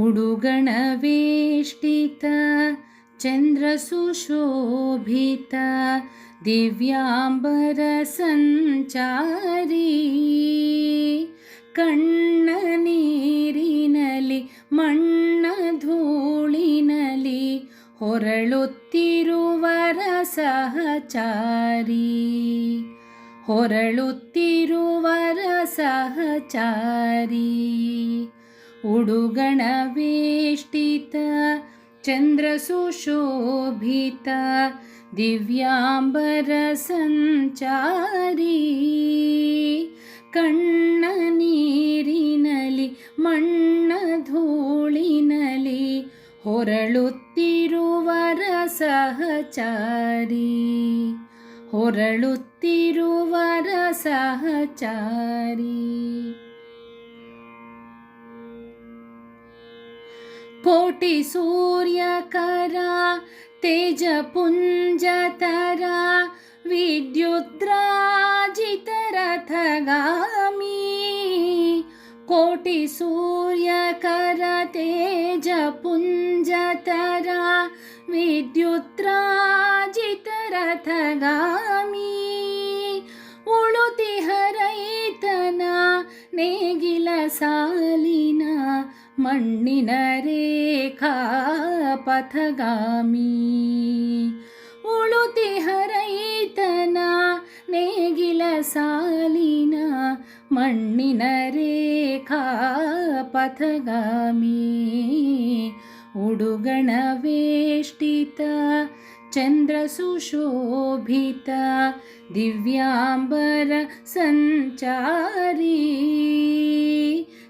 ಉಡುಗಣ ಚಂದ್ರ ಸುಶೋಭಿತ ದಿವ್ಯಾಂಬರ ಸಂಚಾರಿ ಕಣ್ಣ ನೀರಿನಲಿ ಮಣ್ಣ ಧೂಳಿನಲಿ ಹೊರಳುತ್ತಿರುವರ ಸಹಚಾರಿ. ಹೊರಳುತ್ತಿರುವರ ಹೊರಳುತ್ತಿರುವ ಸುಶೋಭಿತ ದಿವ್ಯಾಂಬರ ಸಂಚಾರಿ ಕಣ್ಣ ನೀರಿನಲಿ ಮಣ್ಣ ಧೂಳಿನಲಿ ಹೊರಳುತ್ತಿರುವರ ಸಹಚಾರಿ ಹೊರಳುತ್ತಿರುವರ ಸಹಚಾರಿ कोटि सूर्यकर तेज पुञ्जतरा विद्युतराजितरथगामी कोटी सूर्यकर तेज पुञ्जतरा विद्युतराजितरथगामि उ मणीनरेखा पथगामि ओळु देहरयितना नेगिलसालिना मण्नरेखा पथगामि उडुगणवेष्ट दिव्याम्बर सञ्चारी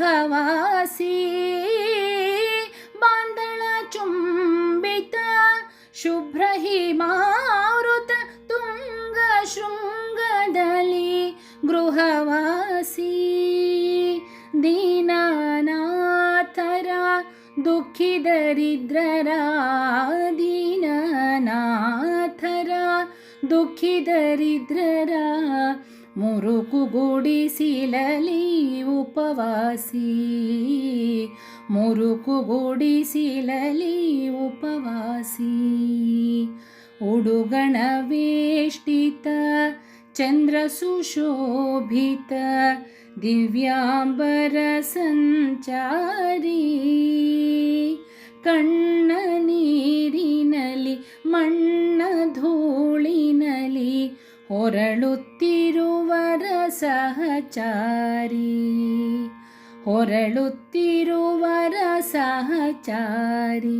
ലോഹവാസി ബാന്തള ചുംബിത ಶುಭ್ರಹಿಮಾರುತ ತುಂಗ ಶೃಂಗದಲ್ಲಿ ಗೃಹವಾಸಿ ದೀನನಾಥರ ದುಃಖಿ ದರಿದ್ರರ ದೀನನಾಥರ ದುಃಖಿ ದರಿದ್ರರ ಮುರುಕುಗೂಡಿಸಿಲಲಿ ಉಪವಾಸಿ ಮುರುಕುಗೂಡಿಸಿಲಲಿ ಉಪವಾಸಿ ಉಡುಗಣ ವೇಷ್ಟಿತ ಚಂದ್ರ ಸುಶೋಭಿತ ದಿವ್ಯಾಂಬರ ಸಂಚಾರಿ ಕಣ್ಣ रलुतिरु सहचारीरळुतिरु सहचारी